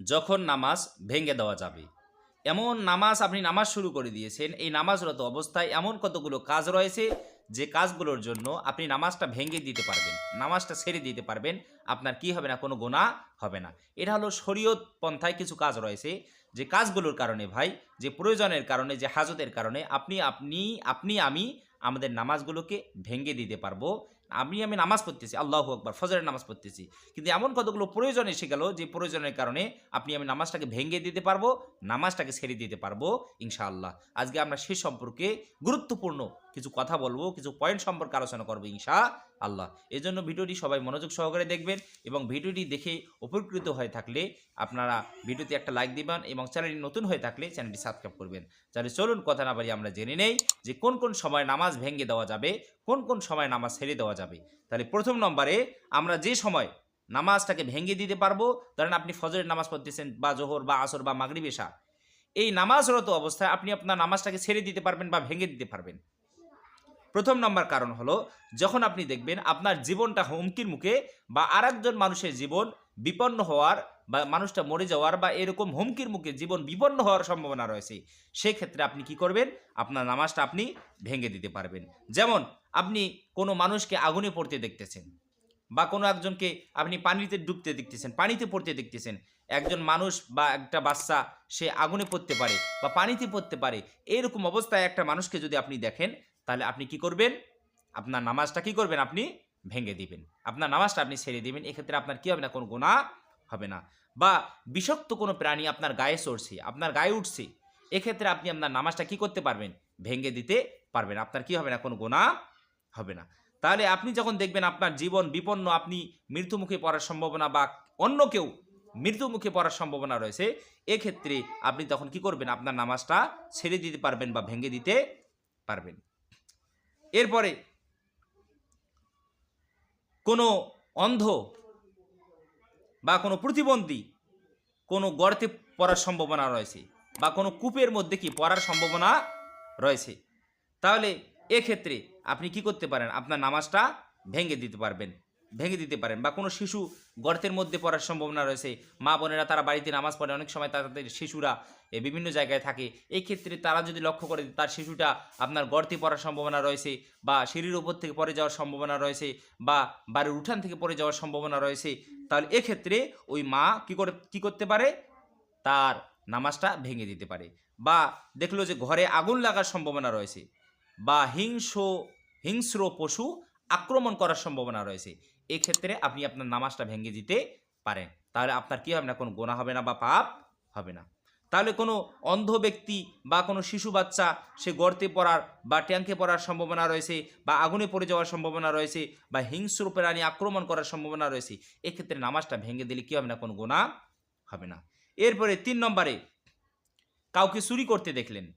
যখন নামাজ ভেঙে দেওয়া যাবে। এমন নামাজ আপনি নামাজ শুরু করে দিয়েছেন, এই নামাজরত অবস্থায় এমন কতগুলো কাজ রয়েছে যে কাজগুলোর জন্য আপনি নামাজটা ভেঙে দিতে পারবেন, নামাজটা ছেড়ে দিতে পারবেন, আপনার কি হবে না, কোনো গোনা হবে না। এটা হলো শরীয়ত পন্থায় কিছু কাজ রয়েছে যে কাজগুলোর কারণে ভাই, যে প্রয়োজনের কারণে, যে হাজতের কারণে আপনি আপনি আপনি, আমি আমাদের নামাজগুলোকে ভেঙে দিতে পারব। আমি আমি নামাজ পড়তেছি, আল্লাহ আকবার, ফজরের নামাজ পড়তেছি। কিন্তু এমন কতগুলো প্রয়োজন এসে গেল যে প্রয়োজনের কারণে আপনি, আমি নামাজটাকে ভেঙে দিতে পারব, নামাজটাকে ছেড়ে দিতে পারব, ইনশাআল্লাহ। আজকে আমরা সে সম্পর্কে গুরুত্বপূর্ণ কিছু কথা বলব, কিছু পয়েন্ট সম্পর্কে আলোচনা করব ইনশা আল্লাহ এই জন্য ভিডিওটি সবাই মনোযোগ সহকারে দেখবেন এবং ভিডিওটি দেখে উপকৃত হয়ে থাকলে আপনারা ভিডিওতে একটা লাইক দিবেন এবং চ্যানেলটি নতুন হয়ে থাকলে চ্যানেলটি সাবস্ক্রাইব করবেন। তাহলে চলুন কথা না বাড়ি আমরা জেনে নেই যে কোন কোন সময় নামাজ ভেঙে দেওয়া যাবে, কোন কোন সময় নামাজ ছেড়ে দেওয়া যাবে। তাহলে প্রথম নম্বরে আমরা যে সময় নামাজটাকে ভেঙে দিতে পারব, ধরেন আপনি ফজরের নামাজ পড়তেছেন বা জোহর বা আসর বা মাগরিব এশা, এই নামাজরত অবস্থায় আপনি আপনার নামাজটাকে ছেড়ে দিতে পারবেন বা ভেঙে দিতে পারবেন। প্রথম নম্বর কারণ হলো, যখন আপনি দেখবেন আপনার জীবনটা হুমকির মুখে বা আরেকজন মানুষের জীবন বিপন্ন হওয়ার বা মানুষটা মরে যাওয়ার বা এরকম হুমকির মুখে জীবন বিপন্ন হওয়ার সম্ভাবনা রয়েছে সেই ক্ষেত্রে আপনি কি করবেন? আপনার নামাজটা আপনি ভেঙে দিতে পারবেন। যেমন, আপনি কোনো মানুষকে আগুনে পড়তে দেখতেছেন বা কোনো একজনকে আপনি পানিতে ডুবতে দেখতেছেন, পানিতে পড়তে দেখতেছেন, একজন মানুষ বা একটা বাচ্চা সে আগুনে পড়তে পারে বা পানিতে পড়তে পারে, এরকম অবস্থায় একটা মানুষকে যদি আপনি দেখেন তাহলে আপনি কি করবেন? আপনার নামাজটা কি করবেন? আপনি ভেঙে দিবেন। আপনার নামাজটা আপনি ছেড়ে দিবেন। এক্ষেত্রে আপনার কি হবে না? কোনো গোনা হবে না। বা বিষাক্ত কোনো প্রাণী আপনার গায়ে চড়ছে আপনার গায়ে উঠছে, এক্ষেত্রে আপনি আপনার নামাজটা কি করতে পারবেন? ভেঙে দিতে পারবেন। আপনার কি হবে না? কোনো গোনা হবে না। তাহলে আপনি যখন দেখবেন আপনার জীবন বিপন্ন, আপনি মৃত্যুমুখে পড়ার সম্ভাবনা বা অন্য কেউ মৃত্যুমুখে পড়ার সম্ভাবনা রয়েছে, এক্ষেত্রে আপনি তখন কি করবেন? আপনার নামাজটা ছেড়ে দিতে পারবেন বা ভেঙে দিতে পারবেন। এরপরে কোনো অন্ধ বা কোনো প্রতিবন্ধী কোনো গর্তে পড়ার সম্ভাবনা রয়েছে বা কোনো কূপের মধ্যে কি পড়ার সম্ভাবনা রয়েছে। তাহলে এক্ষেত্রে আপনি কি করতে পারেন? আপনার নামাজটা ভেঙে দিতে পারবেন। ভেঙে দিতে পারেন বা কোনো শিশু গর্তের মধ্যে পড়ার সম্ভাবনা রয়েছে। মা বোনেরা তারা বাড়িতে নামাজ পড়ে, অনেক সময় তাদের শিশুরা বিভিন্ন জায়গায় থাকে। এই ক্ষেত্রে তারা যদি লক্ষ্য করে তার শিশুটা আপনার গর্তে পড়ার সম্ভাবনা রয়েছে বা সিঁড়ির উপর থেকে পড়ে যাওয়ার সম্ভাবনা রয়েছে বা বাড়ির উঠান থেকে পড়ে যাওয়ার সম্ভাবনা রয়েছে, তাহলে এক্ষেত্রে ওই মা কি করে, কি করতে পারে? তার নামাজটা ভেঙে দিতে পারে বা দেখল যে ঘরে আগুন লাগার সম্ভাবনা রয়েছে বা হিংস হিংস্র পশু আক্রমণ করার সম্ভাবনা রয়েছে। এক্ষেত্রে আপনি আপনার নামাজটা ভেঙে দিতে পারেন। তাহলে আপনার কী হবে না? কোনো গোনা হবে না বা পাপ হবে না। তাহলে কোনো অন্ধ ব্যক্তি বা কোনো শিশু বাচ্চা, সে গর্তে পড়ার বা ট্যাঙ্কে পড়ার সম্ভাবনা রয়েছে বা আগুনে পড়ে যাওয়ার সম্ভাবনা রয়েছে বা হিংস্র প্রাণী আক্রমণ করার সম্ভাবনা রয়েছে, এক্ষেত্রে নামাজটা ভেঙে দিলে কী হবে না? কোনো গোনা হবে না। এরপরে তিন নম্বরে, কাউকে চুরি করতে দেখলেন।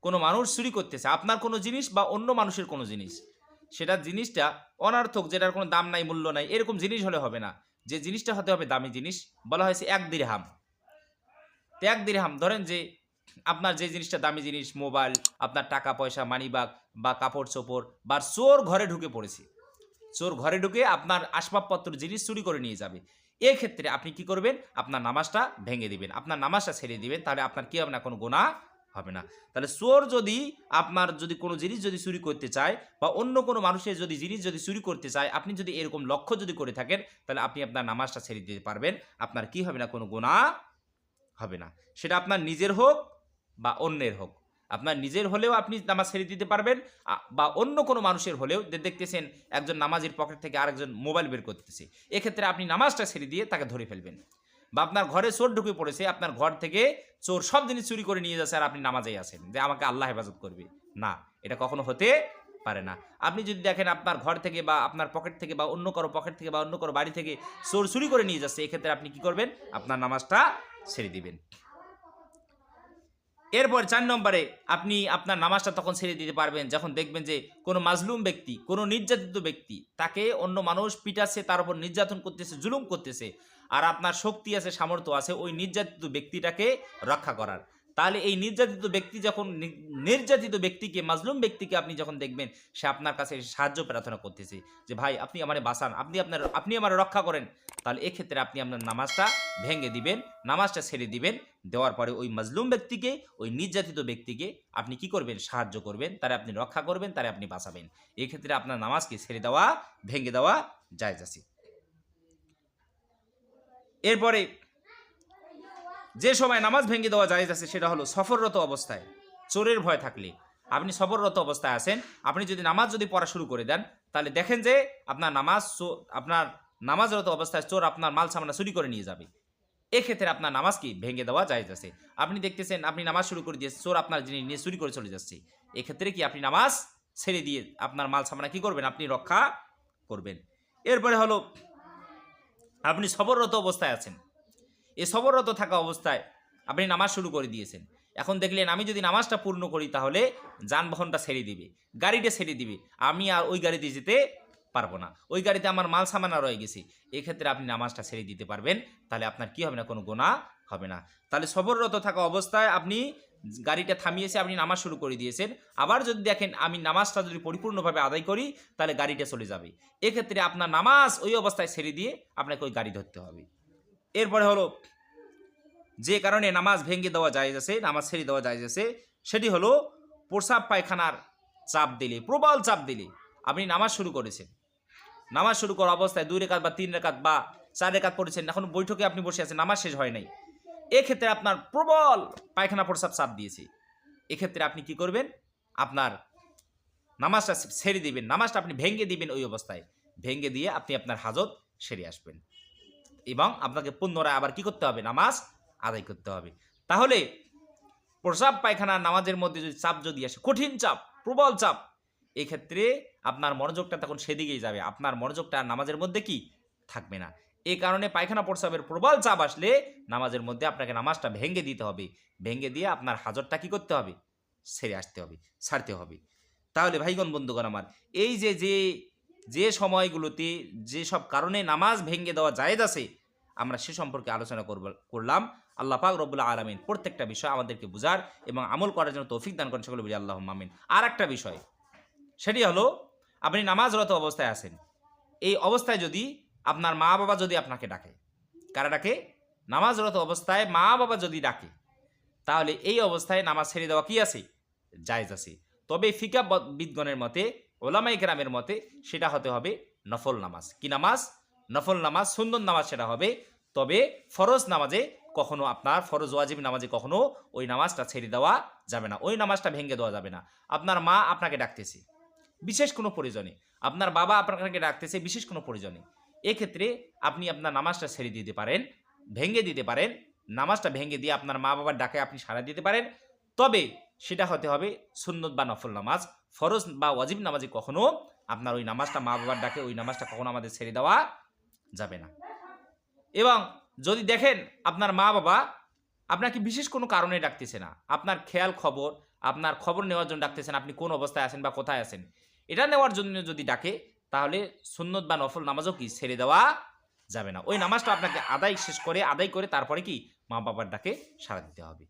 কোনো মানুষ চুরি করতেছে। আপনার কোনো জিনিস বা অন্য মানুষের কোনো জিনিস। সেটা জিনিসটা অনার্থক, যেটার কোনো দাম নাই, মূল্য নাই, এরকম জিনিস হলে হবে না। যে জিনিসটা হতে হবে দামি জিনিস, বলা হয়েছে এক দিরহাম তো এক দিরহাম ধরেন যে আপনার যে জিনিসটা দামি জিনিস, মোবাইল, আপনার টাকা পয়সা মানিবাগ বা কাপড় চোপড়, বা চোর ঘরে ঢুকে পড়েছে। চোর ঘরে ঢুকে আপনার আসবাবপত্র, জিনিস চুরি করে নিয়ে যাবে। এক্ষেত্রে আপনি কি করবেন? আপনার নামাজটা ভেঙে দিবেন। আপনার নামাজটা ছেড়ে দিবেন, তাহলে আপনার কি হবে না? কোনো গোনা হবে না। তাহলে চোর যদি আপনার যদি কোনো জিনিস যদি চুরি করতে চায় বা অন্য কোনো মানুষের যদি জিনিস যদি চুরি করতে চায়, আপনি যদি এরকম লক্ষ্য যদি করে থাকেন, তাহলে আপনি আপনার নামাজটা ছেড়ে দিতে পারবেন। আপনার কি হবে না, কোনো গোনা হবে না। সেটা আপনার নিজের হোক বা অন্যের হোক। আপনার নিজের হলেও আপনি নামাজ ছেড়ে দিতে পারবেন বা অন্য কোনো মানুষের হলেও দেখতেছেন একজন নামাজের পকেট থেকে আরেকজন মোবাইল বের করতেছে। এক্ষেত্রে আপনি নামাজটা ছেড়ে দিয়ে তাকে ধরে ফেলবেন। বা আপনার ঘরে চোর ঢুকে পড়েছে, আপনার ঘর থেকে চোর সব জিনিস চুরি করে নিয়ে যাচ্ছে আর আপনি নামাজেই আছেন যে আমাকে আল্লাহ হেফাজত করবে। না, এটা কখনো হতে পারে না। আপনি যদি দেখেন আপনার ঘর থেকে বা আপনার পকেট থেকে বা অন্য কারও পকেট থেকে বা অন্য কারও বাড়ি থেকে চোর চুরি করে নিয়ে যাচ্ছে, এক্ষেত্রে আপনি কি করবেন? আপনার নামাজটা ছেড়ে দিবেন। এরপর চার নম্বরে আপনি আপনার নামাজটা তখন ছেড়ে দিতে পারবেন, যখন দেখবেন যে কোনো মাজলুম ব্যক্তি, কোনো নির্যাতিত ব্যক্তি, তাকে অন্য মানুষ পিটাচ্ছে, তার উপর নির্যাতন করতেছে, জুলুম করতেছে, আর আপনার শক্তি আছে, সামর্থ্য আছে, ওই নির্যাতিত ব্যক্তিটাকে রক্ষা করার। তাহলে এই নির্যাতিত ব্যক্তি যখন নির্যাতিত ব্যক্তিকে, মাজলুম ব্যক্তিকে আপনি যখন দেখবেন, সে আপনার কাছে সাহায্য প্রার্থনা করতেছে যে, ভাই, আপনি আমারে বাঁচান, আপনি আপনার, আপনি আমার রক্ষা করেন। তাহলে এক্ষেত্রে আপনি আপনার নামাজটা ভেঙে দিবেন, নামাজটা ছেড়ে দিবেন, দেওয়ার পরে ওই মাজলুম ব্যক্তিকে, ওই নির্যাতিত ব্যক্তিকে আপনি কি করবেন? সাহায্য করবেন, তারে আপনি রক্ষা করবেন, তারে আপনি বাঁচাবেন। এক্ষেত্রে আপনার নামাজকে ছেড়ে দেওয়া, ভেঙে দেওয়া যায় আছে। এরপরে যে সময় নামাজ ভেঙে দেওয়া যায় আছে, সেটা হলো সফররত অবস্থায়। চোরের ভয় থাকলে। আপনি সফররত অবস্থায় আছেন, আপনি যদি নামাজ যদি পড়া শুরু করে দেন, তাহলে দেখেন যে আপনার নামাজ আপনার নামাজরত অবস্থায় চোর আপনার মাল সামনা চুরি করে নিয়ে যাবে। এক্ষেত্রে আপনার নামাজ কি? ভেঙে দেওয়া যায় আছে। আপনি দেখতেছেন, আপনি নামাজ শুরু করে দিয়েছেন, চোর আপনার জিনিস নিয়ে চুরি করে চলে যাচ্ছে। এক্ষেত্রে কি আপনি নামাজ ছেড়ে দিয়ে আপনার মাল সামনা কি করবেন? আপনি রক্ষা করবেন। এরপরে হলো, আপনি সবররত অবস্থায় আছেন। এই সবরত থাকা অবস্থায় আপনি নামাজ শুরু করে দিয়েছেন। এখন দেখলেন আমি যদি নামাজটা পূর্ণ করি তাহলে যানবাহনটা ছেড়ে দিবে, গাড়িটা ছেড়ে দিবে। আমি আর ওই গাড়িতে যেতে পারব না। ওই গাড়িতে আমার মাল সামানা রয়ে গেছে। এক্ষেত্রে আপনি নামাজটা ছেড়ে দিতে পারবেন, তাহলে আপনার কি হবে না, কোনো গোনা হবে না। তাহলে সবররত থাকা অবস্থায় আপনি গাড়িটা থামিয়েছে, আপনি নামাজ শুরু করে দিয়েছেন। আবার যদি দেখেন আমি নামাজটা যদি পরিপূর্ণভাবে আদায় করি, তাহলে গাড়িটা চলে যাবে। এক্ষেত্রে আপনার নামাজ ওই অবস্থায় ছেড়ে দিয়ে আপনাকে ওই গাড়ি ধরতে হবে। এরপরে হলো, যে কারণে নামাজ ভেঙে দেওয়া যায় আছে, নামাজ ছেড়ে দেওয়া যায় আছে, সেটি হলো প্রসাব পায়খানার চাপ দিলে, প্রবল চাপ দিলে আপনি নামাজ শুরু করেছেন। নামাজ শুরু করা অবস্থায় দুই রেখাত বা তিন রেখাত বা চার রেখাত পড়েছেন, এখন বৈঠকে আপনি বসে আছেন, নামাজ শেষ হয় নাই। এক্ষেত্রে আপনার প্রবল পায়খানা প্রসাব চাপ দিয়েছে। এক্ষেত্রে আপনি কি করবেন? আপনার নামাজটা ছেড়ে দিবেন, নামাজটা আপনি ভেঙ্গে দিবেন ওই অবস্থায়। ভেঙ্গে দিয়ে আপনি আপনার হাজত সেরে আসবেন। এবং আপনাকে পুনরায় আবার কি করতে হবে? নামাজ আদায় করতে হবে। তাহলে প্রসাব পায়খানা নামাজের মধ্যে যদি চাপ যদি আসে, কঠিন চাপ, প্রবল চাপ, এক্ষেত্রে আপনার মনোযোগটা তখন সেদিকেই যাবে। আপনার মনোযোগটা নামাজের মধ্যে কি? থাকবে না। এই কারণে পায়খানা প্রসাবের প্রবল চাপ আসলে নামাজের মধ্যে আপনাকে নামাজটা ভেঙে দিতে হবে। ভেঙে দিয়ে আপনার হাজরটা কি করতে হবে? সেরে আসতে হবে, ছাড়তে হবে। তাহলে ভাইগণ, বন্ধুগণ আমার, এই যে যে যে সময়গুলোতে যে সব কারণে নামাজ ভেঙে দেওয়া জায়েজ আছে, আমরা সে সম্পর্কে আলোচনা করব, করলাম। আল্লাহ পাক রব্বুল্লাহ আলমিন প্রত্যেকটা বিষয় আমাদেরকে বুঝার এবং আমল করার জন্য তৌফিক দান করেন। সকলে বুঝি আল্লাহ মামিন আর একটা বিষয়, সেটি হলো, আপনি নামাজরত অবস্থায় আছেন। এই অবস্থায় যদি আপনার মা বাবা যদি আপনাকে ডাকে, কারা ডাকে? নামাজরত অবস্থায় মা বাবা যদি ডাকে, তাহলে এই অবস্থায় নামাজ ছেড়ে দেওয়া কি আছে? জায়েজ আছে। তবে ফিকা বিদগণের মতে ওলামাই গ্রামের মতে সেটা হতে হবে নফল নামাজ। কি নামাজ? নফল নামাজ, সুন্দর নামাজ সেটা হবে। তবে ফরজ নামাজে কখনো আপনার, ফরজ ওয়াজিব নামাজে কখনো ওই নামাজটা ছেড়ে দেওয়া যাবে না। ওই নামাজটা ভেঙে দেওয়া যাবে না। আপনার মা আপনাকে ডাকতেছে, বিশেষ কোনো প্রয়োজনে। আপনার বাবা আপনাকে ডাকতেছে, বিশেষ কোনো প্রয়োজনে। এক্ষেত্রে আপনি আপনার নামাজটা ছেড়ে দিতে পারেন, ভেঙে দিতে পারেন। নামাজটা ভেঙে দিয়ে আপনার মা বাবার ডাকে আপনি সাড়া দিতে পারেন। তবে সেটা হতে হবে সুন্নত বা নফল নামাজ। ফরজ বা ওয়াজিব নামাজে কখনো আপনার ওই নামাজটা মা বাবার ডাকে, ওই নামাজটা কখনো আমাদের ছেড়ে দেওয়া যাবে না। এবং যদি দেখেন আপনার মা বাবা আপনাকে বিশেষ কোনো কারণে ডাকতেছে না, আপনার খেয়াল খবর, আপনার খবর নেওয়ার জন্য ডাকতেছেন, আপনি কোন অবস্থায় আছেন বা কোথায় আছেন, এটা নেওয়ার জন্য যদি ডাকে, তাহলে সুন্নত বা নফল নামাজও কি ছেড়ে দেওয়া যাবে না। ওই নামাজটা আপনাকে আদায় শেষ করে, আদায় করে তারপরে কি মা বাবার ডাকে সাড়া দিতে হবে।